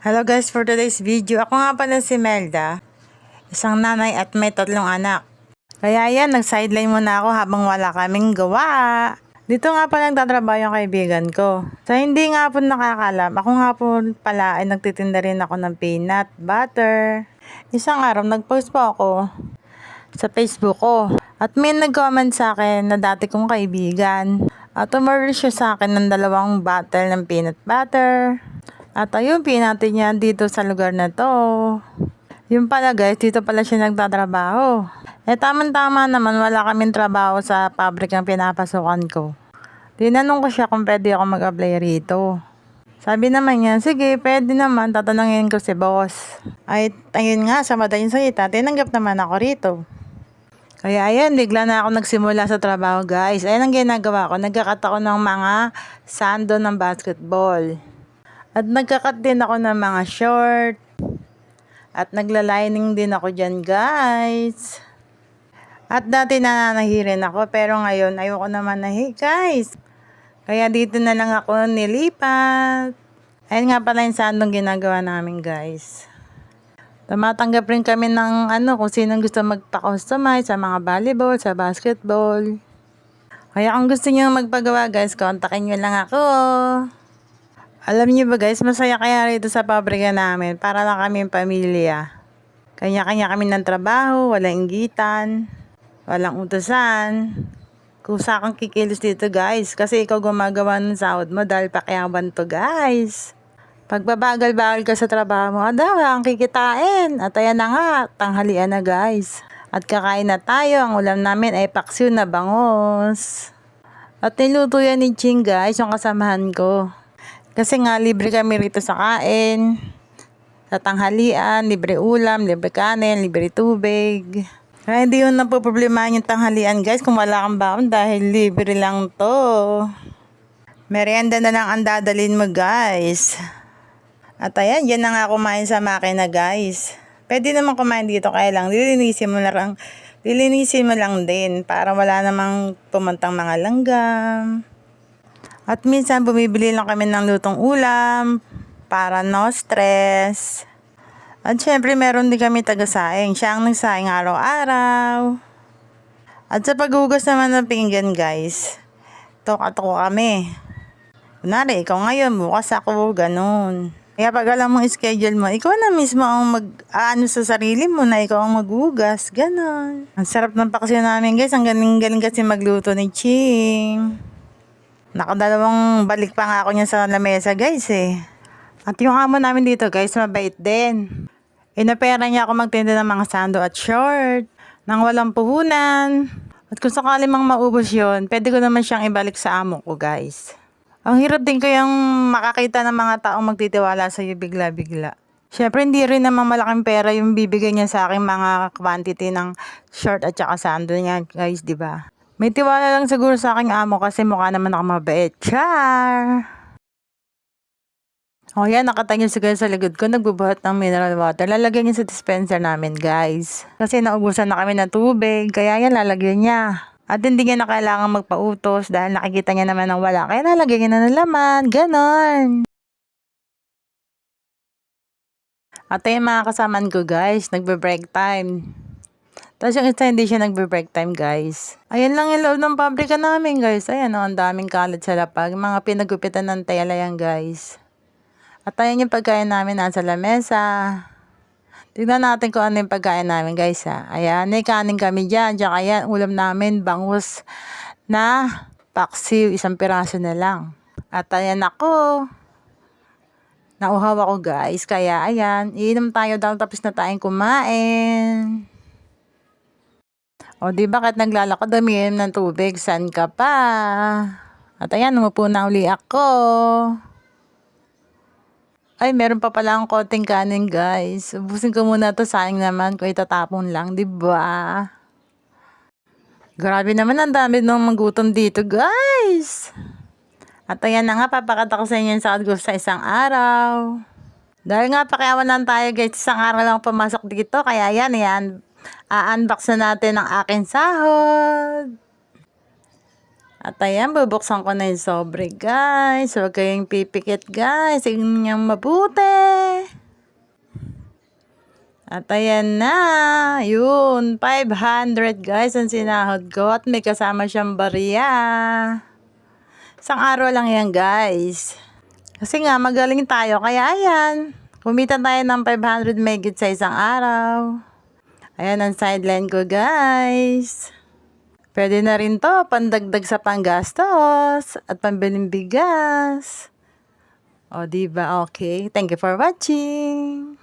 Hello guys, for today's video, ako nga pala si Melda, isang nanay at may tatlong anak. Kaya yan, nag-sideline muna ako habang wala kaming gawa. Dito nga pala nagtatrabaho yung kaibigan ko. Sa hindi nga po nakakalam, ako nga po pala ay nagtitinda rin ako ng peanut butter. Isang araw, nag-post po ako sa Facebook ko. At may nag-comment sa akin na dati kong kaibigan. At umorder siya sa akin ng dalawang bottle ng peanut butter. At ayun, pinati niya dito sa lugar na to. Yung pala guys, dito pala siya nagtatrabaho. Eh tamang-tama naman, wala kaming trabaho sa public ang pinapasukan ko. Tinanong ko siya kung pwede ako mag-apply rito. Sabi naman niya, sige, pwede naman, tatanungin ko si boss. Ay, ayun nga, sa madaling salita, tinanggap naman ako rito. Kaya ayan, bigla na ako nagsimula sa trabaho guys. Ayan ang ginagawa ko, nagkakat ako ng mga sando ng basketball. At nagkakat din ako ng mga short. At naglalining din ako dyan guys. At dati nananahirin ako, pero ngayon ayoko naman nahi guys. Kaya dito na lang ako nilipat. Ayun nga pala yung sandong ginagawa namin guys. Tumatanggap rin kami ng ano kung sino gusto magpa-customize sa mga volleyball, sa basketball. Kaya kung gusto niyo magpagawa guys, kontakin niyo lang ako. Alam niyo ba guys, masaya kaya rito sa pabrika namin para lang kami pamilya. Kanya-kanya kami ng trabaho, walang inggitan, walang utusan. Kusa kang kikilos dito guys kasi ikaw gumagawa ng sahod mo dahil pakiyaman to guys. Pagbabagal-bagal ka sa trabaho mo, ada, ang kikitain. At ayan na nga, tanghalian na guys. At kakain na tayo, ang ulam namin ay paksiw na bangos. At niluto yan ni Ching guys, yung kasamahan ko. Kasi nga, libre kami rito sa kain. Sa tanghalian, libre ulam, libre kanin, libre tubig. Kaya hindi yun napoproblemahan yung tanghalian guys kung wala kang baon dahil libre lang to. Merienda na lang ang dadalin mo guys. At ayan, yan na nga kumain sa makina guys. Pwede naman kumain dito kaya lang lilinisin mo lang, lilinisin mo lang din para wala namang pumantang mga langgam. At minsan bumibili lang kami ng lutong ulam para no stress. At syempre meron din kami taga-saing. Siya ang nagsaing araw-araw. At sa paghugas naman ng pinggan guys, toka-toko kami. Kunwari, ikaw ngayon, bukas ako, ganun. Kaya pag alam mo schedule mo, ikaw na mismo ang mag, ano sa sarili mo na ikaw ang maghugas, ganon. Ang sarap ng paksiw namin guys, ang galing-galing kasi magluto ni Ching. Nakadalawang balik pa nga ako niya sa lamesa guys eh. At yung amo namin dito guys, mabait din. Inopera niya ako magtinda ng mga sando at short, nang walang puhunan. At kung sakali mang maubos yon, pwede ko naman siyang ibalik sa amo ko guys. Ang hirap din kayang makakita ng mga taong magtitiwala sa iyo bigla-bigla. Siyempre, hindi rin naman malaking pera yung bibigay niya sa akin mga quantity ng short at saka sando niya, guys, di ba? May tiwala lang siguro sa aking amo kasi mukha naman ako mabait. Char! O yan, nakatangil si guys sa likod ko, nagbubuhat ng mineral water. Lalagyan niya sa dispenser namin, guys. Kasi naubusan na kami ng tubig, kaya yan, lalagyan niya. At hindi niya na kailangan magpautos dahil nakikita niya naman ng wala. Kaya nalagyan niya na ng laman. Ganon. At ayun mga kasaman ko guys, nagbe-break time. Tapos yung isa hindi siya nagbe-break time guys. Ayan lang yung loob ng pabrika namin guys. Ayan oh, ang daming kalat sa lapag. Mga pinagupitan ng tela yan guys. At ayan yung pagkain namin nasa lamesa. Tignan natin kung ano yung pagkain namin guys ha. Ayan, may kanin kami dyan. Diyan ayan, ulam namin, bangus na paksiw. Isang piraso na lang. At ayan ako. Nauhaw ako guys. Kaya ayan, iinom tayo daw tapos na tayong kumain. O di ba kahit naglalakad umiinom ng tubig, san ka pa? At ayan, umupo na uli ako. Ay, meron pa pala ang konting kanin, guys. Ubusin ko muna to sayang naman kung itatapon lang, di ba? Grabe naman, ang dami nung magutom dito, guys. At ayan na nga, papakata ko sa inyo yung ko sa isang araw. Dahil nga, pakiawan lang tayo, guys. Isang araw lang pumasok dito, kaya yan, yan. A-unbox na natin ang aking sahod. At ayan, bubuksan ko na yung sobre, guys. Huwag kayong pipikit, guys. Tingnan niyang mabuti. At ayan na, yun, 500 guys ang sinahod ko at may kasama siyang bariya. Isang araw lang yan guys. Kasi nga magaling tayo, kaya ayan, kumita tayo ng 500 megit sa isang araw. Ayan ang sideline ko guys. Pwede na rin to, pandagdag sa panggastos at pambiling bigas. O, diba? Okay. Thank you for watching.